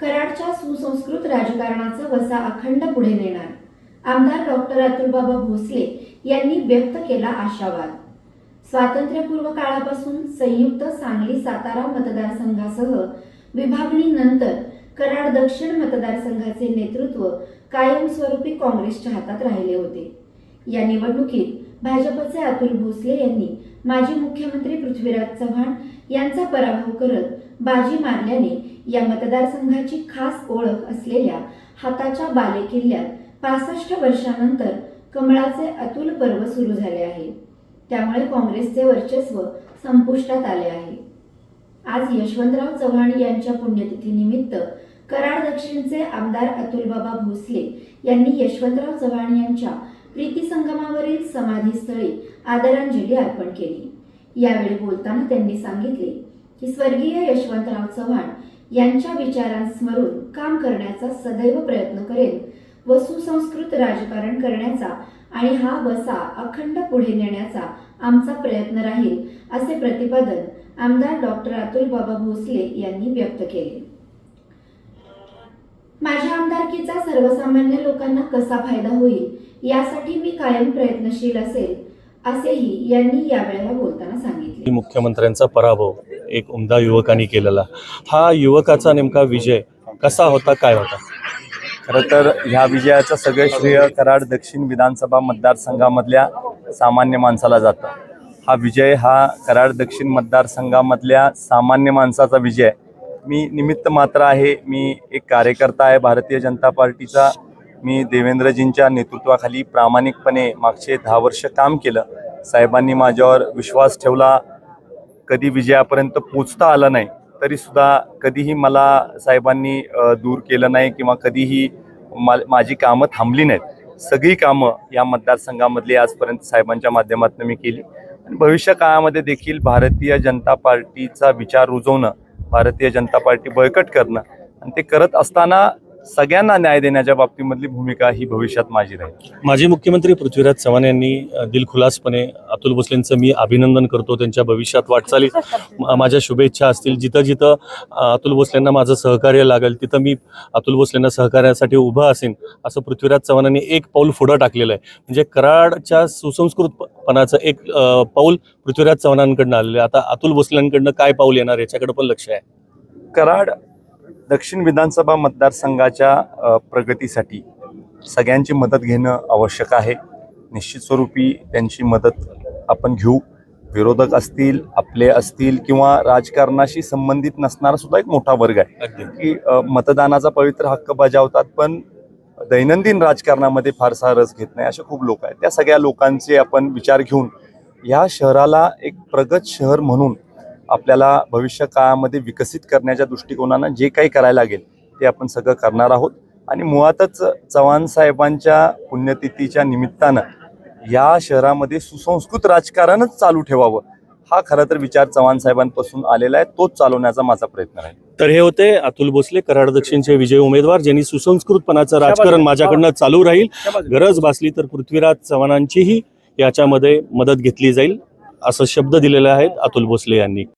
कराडच्या सुसंस्कृत राजकारणाचा वसा अखंड पुढे नेणार. आमदार डॉक्टर अतुलबाबा भोसले यांनी व्यक्त केला आशावाद. स्वातंत्र्यपूर्व काळापासून संयुक्त सांगली सातारा मतदारसंघासह विभागणीनंतर कराड दक्षिण मतदारसंघाचे नेतृत्व कायमस्वरूपी काँग्रेसच्या हातात राहिले होते. या निवडणुकीत भाजपचे अतुल भोसले यांनी माजी मुख्यमंत्री पृथ्वीराज चव्हाण यांचा पराभव करत बाजी मारल्याने या मतदारसंघाची खास ओळख असलेल्या हाताच्या बालेकिल्ल्यात पासष्ट वर्षानंतर कमळाचे अतुल पर्व सुरू झाले आहे. त्यामुळे काँग्रेसचे वर्चस्व संपुष्टात आले आहे. आज यशवंतराव चव्हाण यांच्या पुण्यतिथीनिमित्त कराड दक्षिणचे आमदार अतुलबाबा भोसले यांनी यशवंतराव चव्हाण यांच्या प्रीती संगमावरील समाधीस्थळी आदरांजली अर्पण केली. यावेळी बोलताना त्यांनी सांगितले की स्वर्गीय यशवंतराव चव्हाण यांच्या विचारांस्मरून काम करण्याचा सदैव प्रयत्न करेन व सुसंस्कृत राजकारण करण्याचा आणि हा वसा अखंड पुढे नेण्याचा आमचा प्रयत्न राहील असे प्रतिपादन आमदार डॉक्टर अतुल बाबा भोसले यांनी व्यक्त केले. माझ्या आमदारकीचा सर्वसामान्य लोकांना कसा फायदा होईल यासाठी मी कायम प्रयत्नशील असेल असेही यांनी यावेळेला बोलताना सांगितले. मुख्यमंत्र्यांचा पराभव एक उमदा युवकांनी केलेला. हा युवकाचा नेमका विजय कसा होता काय होता? खरं तर ह्या विजयाचं सगळं श्रेय कराड दक्षिण विधानसभा मतदारसंघामधल्या सामान्य माणसाला जातं. हा विजय हा कराड दक्षिण मतदारसंघामधल्या सामान्य माणसाचा विजय आहे. मी निमित्त मात्र आहे. मी एक कार्यकर्ता आहे भारतीय जनता पार्टीचा. मी देवेंद्रजींच्या नेतृत्वाखाली प्रामाणिकपणे मागचे दहा वर्ष काम केलं. साहेबांनी माझ्यावर विश्वास ठेवला. कधी विजयापर्यंत पोचता आलं नाही तरीसुद्धा कधीही मला साहेबांनी दूर केलं नाही किंवा कधीही मा माझी कामं थांबली नाहीत. सगळी कामं या मतदारसंघामधली आजपर्यंत साहेबांच्या माध्यमातून मी केली. आणि भविष्य काळामध्ये देखील भारतीय जनता पार्टीचा विचार रुजवणं भारतीय जनता पार्टी बळकट करणं. आणि ते करत असताना सगळ्यांना न्याय देण्याच्या बाबतीमधली भूमिका ही भविष्यात माझी राहील. माजी मुख्यमंत्री पृथ्वीराज चव्हाण यांनी दिलखुलासपणे अतुल भोसलेंचं मी अभिनंदन करतो. त्यांच्या भविष्यात वाटचालीत म- माझ्या शुभेच्छा असतील. जिथं जिथं अतुल भोसलेंना माझं सहकार्य लागेल तिथं मी अतुल भोसलेंना सहकार्यासाठी उभं असेन असं पृथ्वीराज चव्हाणांनी एक पाऊल पुढं टाकलेलं आहे. म्हणजे कराडच्या सुसंस्कृतपणाचं एक पाऊल पृथ्वीराज चव्हाणांकडनं आलेलं आहे. आता अतुल भोसलेंकडनं काय पाऊल येणार याच्याकडे पण लक्ष आहे. कराड दक्षिण विधानसभा मतदारसंघाच्या प्रगतीसाठी सगळ्यांची मदत घेणं आवश्यक आहे. निश्चित स्वरूपी त्यांची मदत आपण घेऊ. विरोधक असतील आपले असतील किंवा राजकारणाशी संबंधित नसणारा सुद्धा एक मोठा वर्ग आहे. की मतदानाचा पवित्र हक्क बजावतात पण दैनंदिन राजकारणामध्ये फारसा रस घेत नाही असे खूप लोक आहेत. त्या सगळ्या लोकांचे आपण विचार घेऊन ह्या शहराला एक प्रगत शहर म्हणून आपल्याला भविष्य काळामध्ये विकसित करण्याच्या दृष्टिकोनानं जे काही करायला लागेल ते आपण सगळं करणार आहोत. आणि मुळातच चव्हाण साहेबांच्या पुण्यतिथीच्या निमित्तानं या शहरामध्ये सुसंस्कृत राजकारणच चालू ठेवावं हा खरं तर विचार चव्हाण साहेबांपासून आलेला आहे. तोच चालवण्याचा माझा प्रयत्न आहे तर हे होते अतुल भोसले कराड दक्षिणचे विजय उमेदवार ज्यांनी सुसंस्कृतपणाचं राजकारण माझ्याकडनं चालू राहील. गरज भासली तर पृथ्वीराज चव्हाणांचीही याच्यामध्ये मदत घेतली जाईल असं शब्द दिलेले आहेत अतुल भोसले यांनी.